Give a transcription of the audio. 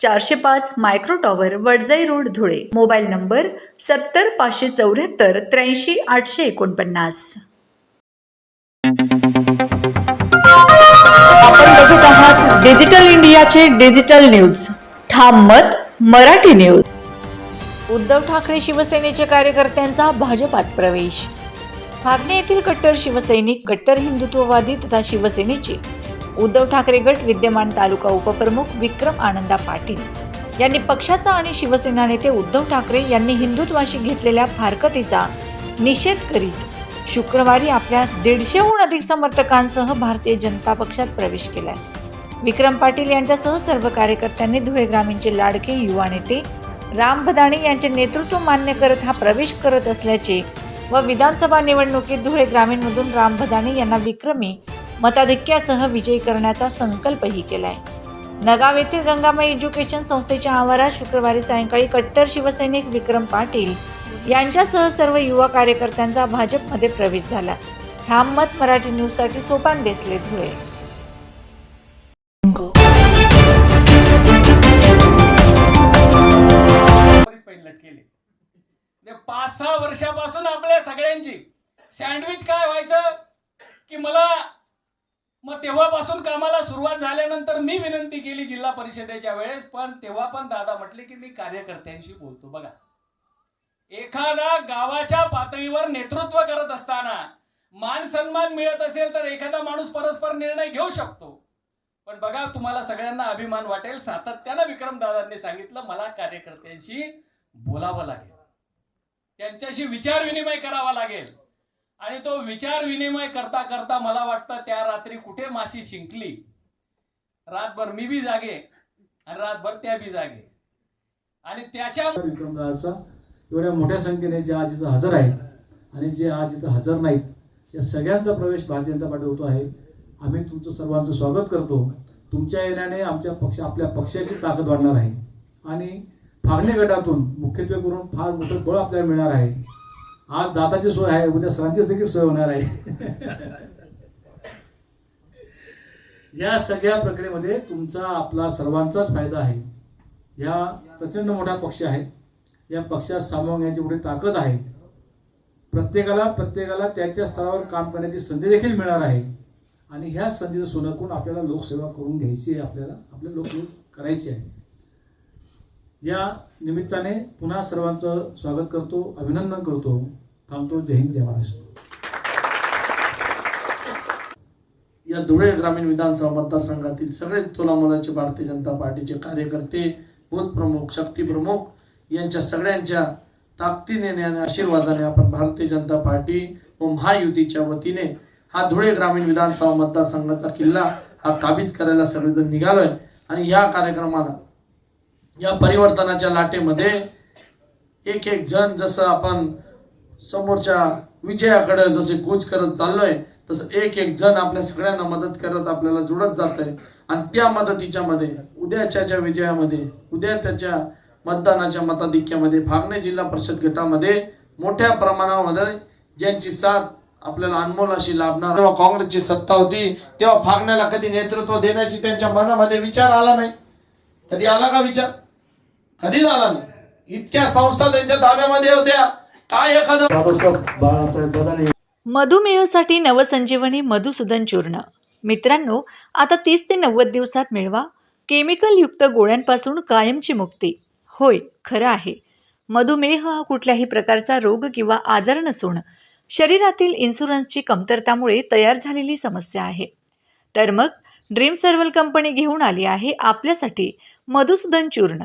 चारशे पाच micro tower Wadjai road Dhule. Mobile number सत्तर पाचशे चौऱ्याहत्तर त्र्याऐंशी आठशे एकोणपन्नास. आपण बघत आहात डिजिटल इंडियाचे डिजिटल न्यूज. ठाम मत मराठी न्यूज. उद्धव ठाकरे शिवसेनेचे कार्यकर्त्यांचा भाजपात प्रवेश. फागणे येथील कट्टर शिवसैनिक कट्टर हिंदुत्ववादी तथा शिवसेनेचे. उद्धव ठाकरे गट विद्यमान तालुका उपप्रमुख विक्रम आनंदा पाटील यांनी पक्षाचा आणि शिवसेना नेते उद्धव ठाकरे यांनी हिंदुत्वाशी घेतलेल्या फारकतीचा निषेध करीत शुक्रवारी आपल्या दीडशेहून अधिक समर्थकांसह भारतीय जनता पक्षात प्रवेश केलाय. विक्रम पाटील यांच्यासह सर्व कार्यकर्त्यांनी धुळे ग्रामीणचे लाडके युवा नेते राम भदाणे यांचे नेतृत्व मान्य करत हा प्रवेश करत असल्याचे व विधानसभा निवडणुकीत धुळे ग्रामीणमधून राम भदाणे यांना विक्रमी मताधिक्यासह विजयी करण्याचा संकल्पही केलाय. नगाव येथील गंगामाई एज्युकेशन संस्थेच्या आवारात शुक्रवारी सायंकाळी कट्टर शिवसैनिक विक्रम पाटील यांच्यासह सर्व युवा कार्यकर्त्यांचा भाजपमध्ये प्रवेश झाला. ठाम मत मराठी न्यूजसाठी सोपान देसले धुळे. म्हणजे पाच सहा वर्षापासून आपल्या सगळ्यांची. सँडविच काय व्हायचं? की मला मग तेव्हापासून कामाला सुरुवात झाल्यानंतर मी विनंती केली जिल्हा परिषदेच्या वेळेस पण तेव्हा पण दादा म्हटले की मी कार्यकर्त्यांशी बोलतो. बघा एखादा गावाच्या पातळीवर नेतृत्व करत असताना मान सन्मान मिळत असेल तर एखादा माणूस परस्पर निर्णय घेऊ शकतो. पण बघा तुम्हाला सगळ्यांना अभिमान वाटेल. सातत्यानं विक्रमदादांनी सांगितलं मला कार्यकर्त्यांशी बोलावं लागेल. त्यांच्याशी विचार विनिमय करावा लागेल. आणि तो विचार विनिमय करता करता मला वाटतं त्या रात्री कुठे माशी शिंकली? रातभर मी बी जागे आणि रातभर त्या बी जागे. आणि त्याच्या विक्रमदाचा एवढ्या मोठ्या संख्येने जे आज इथं हजर आहेत आणि जे आज इथं हजर नाहीत या सगळ्यांचा प्रवेश भारतीय जनता पार्टी होतो आहे. आम्ही तुमचं सर्वांचं स्वागत करतो. तुमच्या येण्याने आमच्या पक्ष आपल्या पक्षाची ताकद वाढणार आहे. आणि फागणे गटातून मुख्यत्वे करून फार मोठं बळ आपल्याला मिळणार आहे. आज दाताची सोय आहे उद्या सरांचीच देखील सोय होणार आहे. या सगळ्या प्रक्रियेमध्ये तुमचा आपला सर्वांचाच फायदा आहे. या प्रचंड मोठा पक्ष आहे या पक्षात सामावून घ्यायची मोठी ताकद आहे. प्रत्येकाला प्रत्येकाला त्याच्या स्तरावर काम करण्याची संधी देखील मिळणार आहे. आणि ह्या संधीचं सोनं करून आपल्याला लोकसेवा करून घ्यायची आहे आपल्याला आपले लोकसेवा करायची आहे. या निमित्ताने पुन्हा सर्वांचं स्वागत करतो अभिनंदन करतो. थांबतो. जय हिंद जय महाराष्ट्र. या धुळे ग्रामीण विधानसभा मतदारसंघातील सगळे तोलामोलाचे भारतीय जनता पार्टीचे कार्यकर्ते बूथ प्रमुख शक्ती प्रमुख यांच्या सगळ्यांच्या ताकदीने आणि आशीर्वादाने आपण भारतीय जनता पार्टी व महायुतीच्या वतीने हा धुळे ग्रामीण विधानसभा मतदारसंघाचा किल्ला हा काबीज करायला सगळेजण निघालोय. आणि या कार्यक्रमाला या परिवर्तनाच्या लाटेमध्ये एक एक जण जसं आपण समोरच्या विजयाकडे जसे कूच करत चाललोय तसं एक एक जण आपल्या सगळ्यांना मदत करत आपल्याला जुळत जात आहे आणि त्या मदतीच्या मध्ये उद्याच्या ज्या विजयामध्ये उद्या त्याच्या मतदानाच्या मताधिक्यामध्ये भागणे जिल्हा परिषद गटामध्ये मोठ्या प्रमाणामध्ये ज्यांची साथ आपल्याला अनमोल अशी लाभणार. तेव्हा काँग्रेसची सत्ता होती तेव्हा फागण्याला कधी नेतृत्व देण्याची त्यांच्या मनामध्ये विचार आला नाही. कधी आला का विचार? कधीच आला नाही इतक्या संस्था त्यांच्या ताब्यामध्ये होत्या. काय एखादं बाळासाहेब बदाने मधुमेहासाठी नवसंजीवनी मधुसूदन चूर्ण. मित्रांनो आता तीस ते नव्वद दिवसात मिळवा. केमिकलयुक्त गोळ्यांपासून कायमची मुक्ती. होय खरं आहे. मधुमेह हा कुठल्याही प्रकारचा रोग किंवा आजार नसून शरीरातील इन्शुरन्सची कमतरतामुळे तयार झालेली समस्या आहे. तर मग ड्रीम सर्वल कंपनी घेऊन आली आहे आपल्यासाठी मधुसूदन चूर्ण.